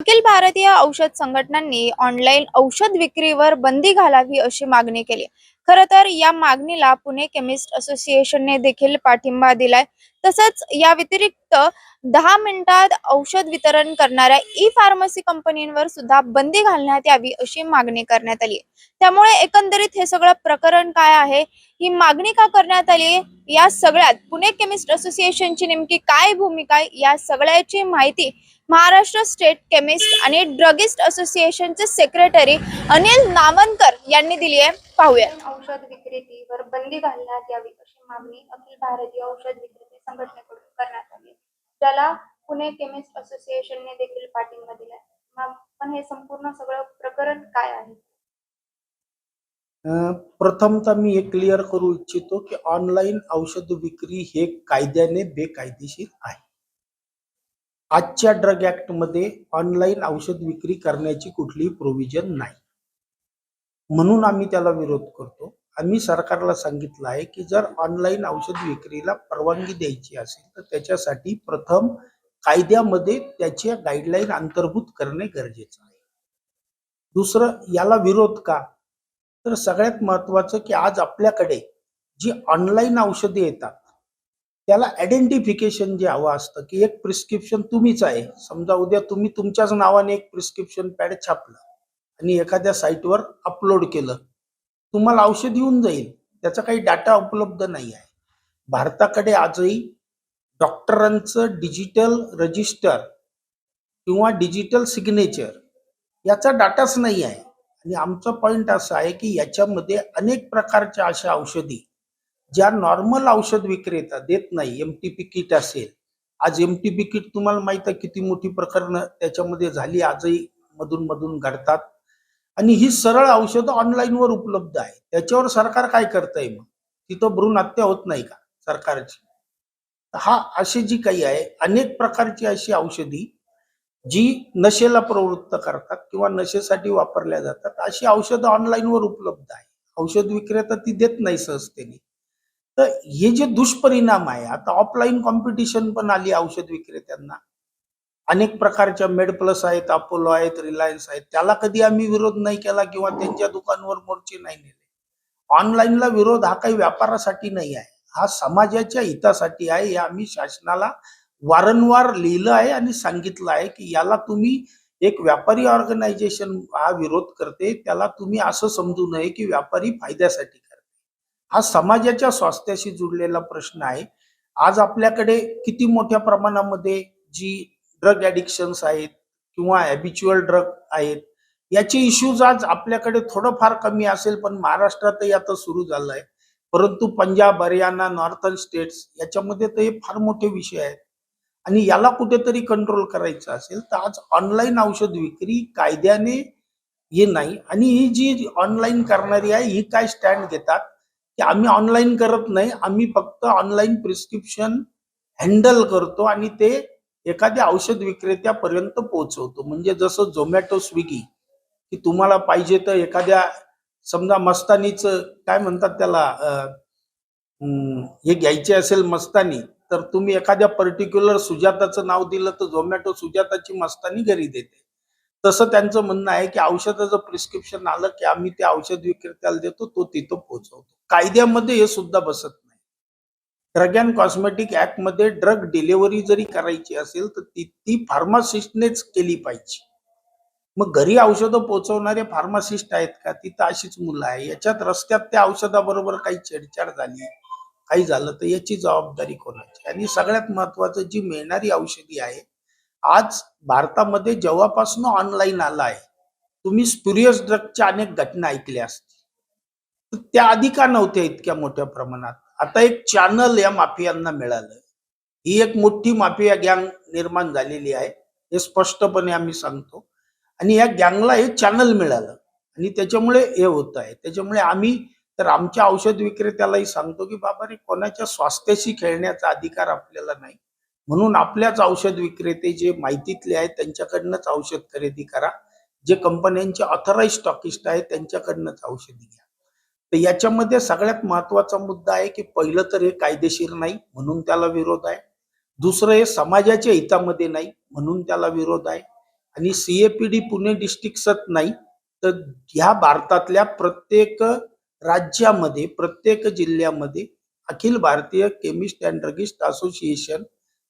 अखिल भारतीय औषध संघटनांनी ऑनलाईन औषध विक्रीवर बंदी घालावी अशी मागणी केली. खर तर या मागणीला पुणे केमिस्ट असोसिएशनने देखील पाठिंबा दिलाय. तसंच या व्यतिरिक्त दहा मिनिटात औषध वितरण करणाऱ्या ई फार्मसी कंपनींवर सुद्धा बंदी घालण्यात यावी अशी मागणी करण्यात आली. त्यामुळे एकंदरीत हे सगळं प्रकरण काय आहे? ही मागणी का करण्यात आली? या सगळ्यात पुणे केमिस्ट असोसिएशनची नेमकी काय भूमिका आहे? या सगळ्याची माहिती महाराष्ट्र स्टेट केमिस्ट आणि ड्रगिस्ट असोसिएशनचे सेक्रेटरी अनिल नामनकर यांनी दिली आहे. पाहूया औषध विक्रेतीवर बंदी घालण्यात यावी अशी मागणी अखिल भारतीय औषध विक्रेते संघटनेकडून करण्यात आली त्याला ज्याला पुणे केमिस्ट असोसिएशनने देखील पाठिंबा दिलाय. मग पण हे संपूर्ण सगळं प्रकरण काय आहे? प्रथमतः मी हे क्लिअर करू इच्छितो की ऑनलाईन औषध विक्री हे कायद्याने बेकायदेशीर आहे. आजच्या ड्रग ऍक्टमध्ये ऑनलाईन औषध विक्री करण्याची कुठलीही प्रोव्हिजन नाही. म्हणून आम्ही त्याला विरोध करतो. आम्ही सरकारला सांगितलं आहे की जर ऑनलाईन औषध विक्रीला परवानगी द्यायची असेल तर त्याच्यासाठी प्रथम कायद्यामध्ये त्याचे गाईडलाईन अंतर्भूत करणे गरजेचं आहे. दुसरं याला विरोध का? तर सगळ्यात महत्वाचं की आज आपल्याकडे जी ऑनलाईन औषधे येतात त्याला आयडेंटिफिकेशन जे हवं असतं की एक प्रिस्क्रिप्शन तुम्हीच आहे. समजा उद्या तुम्ही तुमच्याच नावाने एक प्रिस्क्रिप्शन पॅड छापलं आणि एखाद्या साईटवर अपलोड केलं तुम्हाला औषध येऊन जाईल. त्याचा काही डाटा उपलब्ध नाही आहे. भारताकडे आजही डॉक्टरांचं डिजिटल रजिस्टर किंवा डिजिटल सिग्नेचर याचा डाटाच नाही आहे. आणि आमचा पॉइंट असा आहे की याच्यामध्ये अनेक प्रकारच्या अशा औषधी ज्या नॉर्मल औषध विक्रेता देत नाही एम टी पी किट असेल. आज एम टी पी किट तुम्हाला माहीत आहे किती मोठी प्रकरणं त्याच्यामध्ये झाली आजही मधून मधून घडतात. आणि ही सरळ औषधं ऑनलाईनवर उपलब्ध आहे. त्याच्यावर सरकार काय करतंय मग? तिथं भ्रूण हत्या होत नाही का सरकारची? हा अशी जी काही आहे अनेक प्रकारची अशी औषधी जी नशेला प्रवृत्त करतात किंवा नशेसाठी वापरल्या जातात अशी औषधं ऑनलाईनवर उपलब्ध आहे औषध विक्रेता ती देत नाही सहजतेने तर हे जे दुष्परिणाम आहे आता ऑफलाईन कॉम्पिटिशन पण आली औषध विक्रेत्यांना. अनेक प्रकारच्या मेड प्लस आहेत अपोलो आहेत रिलायन्स आहेत. त्याला कधी आम्ही विरोध नाही केला किंवा त्यांच्या दुकानवर मोर्चे नाही नेले. ऑनलाईनला विरोध हा काही व्यापारासाठी नाही आहे. हा समाजाच्या हितासाठी आहे हे आम्ही शासनाला वारंवार लिहिलं आहे आणि सांगितलं आहे की याला तुम्ही एक व्यापारी ऑर्गनायझेशन हा विरोध करते त्याला तुम्ही असं समजू नये की व्यापारी फायद्यासाठी करते. हा समाजाच्या स्वास्थ्याशी जुडलेला प्रश्न आहे. आज आपल्याकडे किती मोठ्या प्रमाणामध्ये जी ड्रग ॲडिक्शन्स आहेत किंवा हॅबिच्युअल ड्रग आहेत याचे इश्यूज आज आपल्याकडे थोडंफार कमी असेल पण महाराष्ट्रातही आता सुरू झालं आहे परंतु पंजाब हरियाणा नॉर्थन स्टेट्स याच्यामध्ये तर हे फार मोठे विषय आहेत. आणि याला कुठेतरी कंट्रोल करायचं असेल तर आज ऑनलाईन औषध विक्री कायद्याने हे नाही. आणि ही जी ऑनलाईन करणारी आहे ही काय स्टँड घेतात? की आम्ही ऑनलाईन करत नाही आम्ही फक्त ऑनलाईन प्रिस्क्रिप्शन हँडल करतो आणि ते एखाद्या औषध विक्रेत्यापर्यंत पोहोचवतो. म्हणजे जसं झोमॅटो स्विगी की तुम्हाला पाहिजे तर एखाद्या समजा मस्तानीचं काय म्हणतात त्याला हे घ्यायचे असेल मस्तानी तर तुम्ही एखाद्या पर्टिक्युलर सुजाताचं नाव दिलं तर झोमॅटो सुजाताची मस्तानी घरी देते. तसं त्यांचं म्हणणं आहे की औषधाचं प्रिस्क्रिप्शन आलं की आम्ही ते औषध विक्रेत्याला देतो तो तिथं पोहोचवतो. कायद्यामध्ये हे सुद्धा बसत नाही. ड्रग अँड कॉस्मेटिक ऍक्टमध्ये ड्रग डिलिव्हरी जरी करायची असेल तर ती ती फार्मासिस्टनेच केली पाहिजे. मग घरी औषधं पोहोचवणारे फार्मासिस्ट आहेत का? तिथं अशीच मुलं आहे. याच्यात रस्त्यात त्या औषधाबरोबर काही छेडछाड झाली. काही झालं तर याची जबाबदारी कोणाची? आणि सगळ्यात महत्वाचं जी मिळणारी औषधी आहे आज भारतामध्ये जेव्हापासून ऑनलाईन आला आहे तुम्ही स्पुरियस ड्रगच्या अनेक घटना ऐकल्या असतील. त्या आधी का नव्हत्या इतक्या मोठ्या प्रमाणात? आता एक चॅनल या माफियांना मिळालं. ही एक मोठी माफिया गँग निर्माण झालेली आहे. हे स्पष्टपणे आम्ही सांगतो. आणि या गँगला हे चॅनल मिळालं. आणि त्याच्यामुळे हे होत आहे. त्याच्यामुळे आम्ही तर आमच्या औषध विक्रेत्यालाही सांगतो की बाबा रे कोणाच्या स्वास्थ्याशी खेळण्याचा अधिकार आपल्याला नाही. म्हणून आपल्याच औषध विक्रेते जे माहितीतले आहेत त्यांच्याकडनंच औषध खरेदी करा. जे कंपन्यांचे ऑथराईज स्टॉकिस्ट आहेत त्यांच्याकडनंच औषधी घ्या. तर याच्यामध्ये सगळ्यात महत्त्वाचा मुद्दा आहे की पहिलं तर हे कायदेशीर नाही म्हणून त्याला विरोध आहे. दुसरं हे समाजाच्या हितामध्ये नाही म्हणून त्याला विरोध आहे. आणि सीएपीडी पुणे डिस्ट्रिक्टच नाही तर ह्या भारतातल्या प्रत्येक राज्यामध्ये प्रत्येक जिल्ह्यामध्ये Akhil Bharatiya chemist and druggist association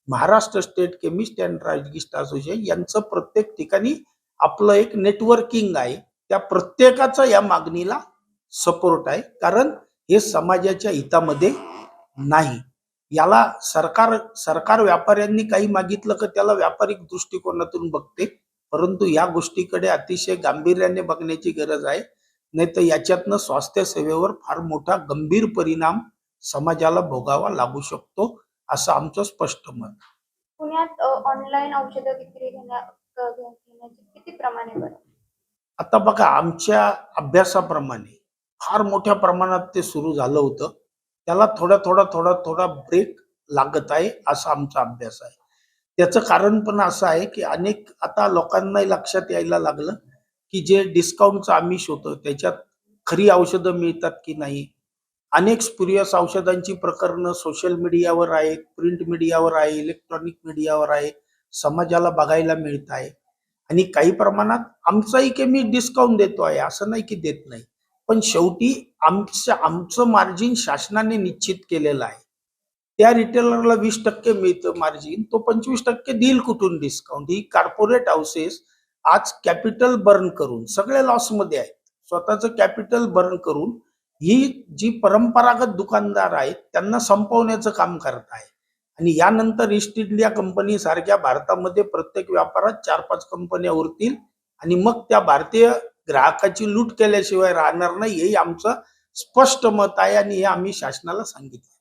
Maharashtra state chemist and druggist association यांचं प्रत्येक ठिकाणी आपलं एक नेटवर्किंग आहे. त्या प्रत्येकाचा या मागणीला सपोर्ट आहे. कारण हे समाजाच्या हितामध्ये नाही. याला सरकार सरकार व्यापाऱ्यांनी काही मागितलं का त्याला व्यापारिक दृष्टिकोनातून बघते. परंतु या गोष्टीकडे अतिशय गांभीर्याने बघण्याची गरज आहे. नाही तर याच्यातनं स्वास्थ्य सेवेवर फार मोठा गंभीर परिणाम समाजाला भोगावा लागू शकतो असं आमचं स्पष्ट मत. पुण्यात ऑनलाईन औषधं विक्री किती प्रमाण आता बघा आमच्या अभ्यासाप्रमाणे फार मोठ्या प्रमाणात ते सुरू झालं होतं. त्याला थोडा थोडा थोडा थोडा ब्रेक लागत आहे असा आमचा अभ्यास आहे. त्याचं कारण पण असं आहे की अनेक आता लोकांना लक्षात यायला लागलं की जे डिस्काउंटचं आमिष होतं त्याच्यात खरी औषधं मिळतात की नाही? अनेक स्पुरियस औषधांची प्रकरणं सोशल मीडियावर आहे प्रिंट मीडियावर आहे इलेक्ट्रॉनिक मीडियावर आहे समाजाला बघायला मिळत आहे. आणि काही प्रमाणात आमचाही की मी डिस्काउंट देतो आहे असं नाही की देत नाही. पण शेवटी आमचं आमचं मार्जिन शासनाने निश्चित केलेलं आहे. त्या रिटेलरला वीस टक्के मिळतं मार्जिन तो पंचवीस टक्के देईल कुठून डिस्काउंट ही कॉर्पोरेट हाऊसेस आज कॅपिटल बर्न करून सगळे लॉसमध्ये आहेत. स्वतःचं कॅपिटल बर्न करून ही जी परंपरागत दुकानदार आहेत त्यांना संपवण्याचं काम करत आहे. आणि यानंतर ईस्ट इंडिया कंपनी सारख्या भारतामध्ये प्रत्येक व्यापारात चार पाच कंपन्या उरतील आणि मग त्या भारतीय ग्राहकाची लूट केल्याशिवाय राहणार नाही हे आमचं स्पष्ट मत आहे आणि हे आम्ही शासनाला सांगितलं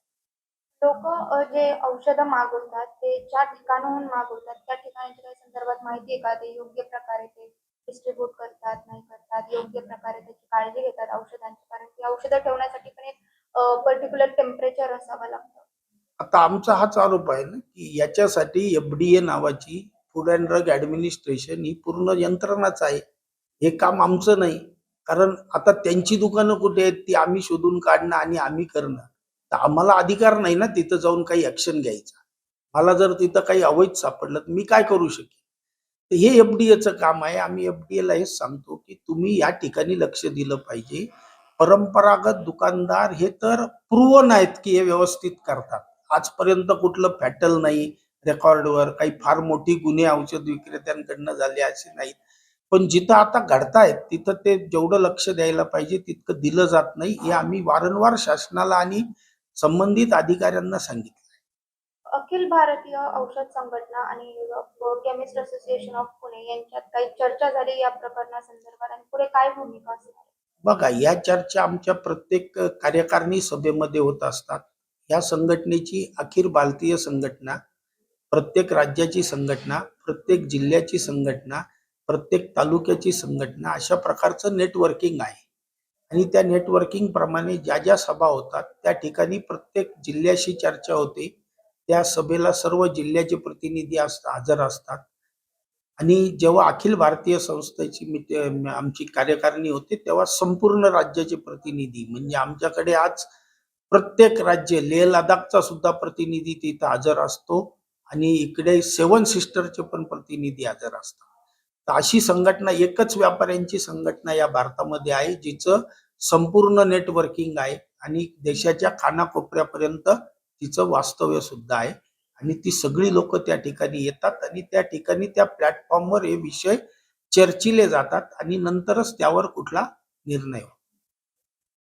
लोक जे औषधं मागवतात ते ज्या ठिकाणाहून मागवतात त्या ठिकाणाच्या काही संदर्भात माहिती आहे का? ते योग्य प्रकारे ते डिस्ट्रीब्यूट करतात नाही करतात योग्य प्रकारे त्याची काळजी घेतात औषधांची. कारण की औषधं ठेवण्यासाठी पण एक पर्टिक्युलर टेम्परेचर असावं लागतं. आता आमचा हाच आरोप आहे ना की याच्यासाठी एफडीए नावाची फूड अँड ड्रग ऍडमिनिस्ट्रेशन ही पूर्ण यंत्रणाच आहे. हे काम आमचं नाही. कारण आता त्यांची दुकानं कुठे आहेत ती आम्ही शोधून काढणं आणि आम्ही करणं. तर आम्हाला अधिकार नाही ना तिथं जाऊन काही ऍक्शन घ्यायचा. मला जर तिथं काही अवैध सापडलं तर मी काय करू शकेन? तर हे एफडीएचं काम आहे. आम्ही एफडीए ला हेच सांगतो की तुम्ही या ठिकाणी लक्ष दिलं पाहिजे. परंपरागत दुकानदार हे तर प्रूवन आहेत की हे व्यवस्थित करतात. आजपर्यंत कुठलं फॅटल नाही रेकॉर्डवर. काही फार मोठी गुन्हे औषध विक्रेत्यांकडनं झाले असे नाहीत. पण जिथं आता घडतायत तिथं ते जेवढं लक्ष द्यायला पाहिजे तितकं दिलं जात नाही. हे आम्ही वारंवार शासनाला आणि संबंधित अधिकाऱ्यांना सांगितलं. अखिल भारतीय औषध संघटना आणि केमिस्ट असोसिएशन ऑफ पुणे यांच्यात काही चर्चा झाली या प्रकरणासंदर्भात आणि पुढे काय भूमिका असणार बघा या चर्चा आमच्या प्रत्येक कार्यकारिणी सभेमध्ये होत असतात. या संघटनेची अखिल भारतीय संघटना प्रत्येक राज्याची संघटना प्रत्येक जिल्ह्याची संघटना प्रत्येक तालुक्याची संघटना अशा प्रकारचं नेटवर्किंग आहे. आणि त्या नेटवर्किंग प्रमाणे ज्या ज्या सभा होतात त्या ठिकाणी प्रत्येक जिल्ह्याशी चर्चा होते. त्या सभेला सर्व जिल्ह्याचे प्रतिनिधी असतात हजर असतात. आणि जेव्हा अखिल भारतीय संस्थेची आमची कार्यकारिणी होते तेव्हा संपूर्ण राज्याचे प्रतिनिधी म्हणजे आमच्याकडे आज प्रत्येक राज्य लेह लडाखचा सुद्धा प्रतिनिधी तिथं हजर असतो आणि इकडे सेवन सिस्टरचे पण प्रतिनिधी हजर असतात. तर अशी संघटना एकच व्यापाऱ्यांची संघटना या भारतामध्ये आहे जिचं संपूर्ण नेटवर्किंग आहे आणि देशाच्या कानाकोपऱ्यापर्यंत तिचं वास्तव्य सुद्धा आहे. आणि ती सगळी लोक त्या ठिकाणी येतात आणि त्या ठिकाणी त्या प्लॅटफॉर्मवर हे विषय चर्चिले जातात आणि नंतरच त्यावर कुठला निर्णय होतो.